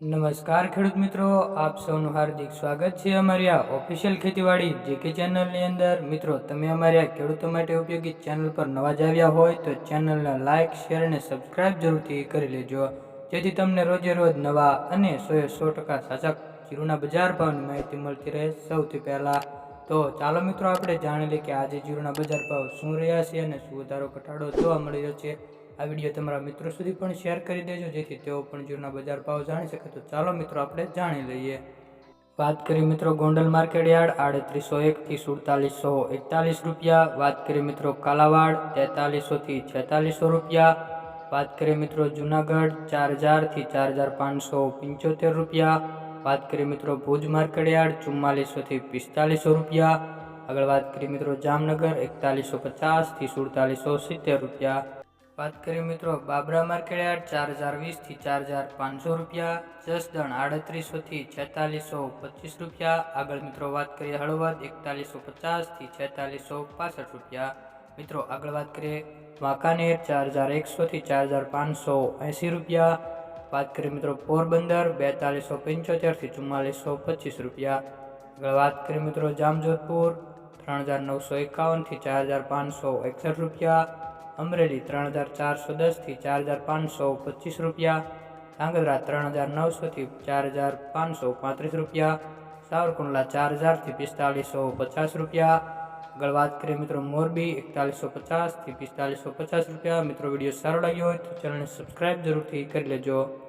નમસ્કાર ખેડૂત મિત્રો, આપ સૌનું હાર્દિક સ્વાગત છે અમારી આ ઓફિશિયલ ખેતીવાડી જેકે ચેનલની અંદર. મિત્રો, તમે અમારી આ ખેડૂતો માટે ઉપયોગી ચેનલ પર નવા જ આવ્યા હોય તો ચેનલને લાઇક શેર અને સબસ્ક્રાઇબ જરૂરથી કરી લેજો. જેથી તમને રોજે રોજ નવા અને સોએ સો ટકા સાચા જીરુના બજાર ભાવની માહિતી મળતી રહે સૌથી પહેલાં. તો ચાલો મિત્રો, આપણે જાણી લઈએ કે આજે જીરુના બજાર ભાવ શું રહ્યા છે અને શું વધારો ઘટાડો જોવા મળી રહ્યો છે. આ વીડિયો તમારા મિત્રો સુધી પણ શેર કરી દેજો, જેથી તેઓ પણ જૂના બજાર ભાવ જાણી શકે. તો ચાલો મિત્રો, આપણે જાણી લઈએ. વાત કરીએ મિત્રો ગોંડલ માર્કેટ યાર્ડ, આડત્રીસો એકથી સુડતાલીસો એકતાલીસ રૂપિયા. વાત કરીએ મિત્રો કાલાવાડ તેતાલીસોથી છેતાલીસો રૂપિયા. વાત કરીએ મિત્રો જુનાગઢ, ચાર હજારથી ચાર હજાર પાંચસો પંચોતેર રૂપિયા. વાત કરીએ મિત્રો ભુજ માર્કેટ યાર્ડ ચુમ્માલીસોથી પિસ્તાલીસો રૂપિયા. આગળ વાત કરીએ મિત્રો જામનગર, એકતાલીસો પચાસથી સુડતાલીસો સિત્તેર રૂપિયા. વાત કરીએ મિત્રો, બાબરા માર્કેટ યાર્ડ ચાર હજાર વીસથી ચાર હજાર પાંચસો રૂપિયા જસદણ આડત્રીસોથી છેતાલીસો પચીસ રૂપિયા. આગળ મિત્રો વાત કરીએ હળવદ, એકતાલીસો પચાસથી છેતાલીસો પાસઠ રૂપિયા. મિત્રો, આગળ વાત કરીએ વાંકાનેર, ચાર હજાર એકસોથી ચાર હજાર પાંચસો એંસી રૂપિયા. વાત કરીએ મિત્રો, પોરબંદર, બેતાલીસો પંચોતેરથી ચુમ્માલીસો પચીસ રૂપિયા. આગળ વાત કરીએ મિત્રો, જામજોધપુર, ત્રણ હજાર નવસો એકાવનથી ચાર હજાર પાંચસો એકસઠ રૂપિયા. અમરેલી ત્રણ હજાર ચારસો દસથી ચાર હજાર પાંચસો પચીસ રૂપિયા ધાંગધ્રા ત્રણ હજાર નવસોથી ચાર હજાર પાંચસો પાંત્રીસ રૂપિયા, સાવરકુંડલા ચાર હજારથી પિસ્તાલીસો પચાસ રૂપિયા આગળ વાત કરીએ મિત્રો મોરબી એકતાલીસો પચાસથી પિસ્તાલીસો પચાસ રૂપિયા. મિત્રો વીડિયો સારો લાગ્યો હોય તો ચેનલને સબસ્ક્રાઈબ જરૂરથી કરી લેજો.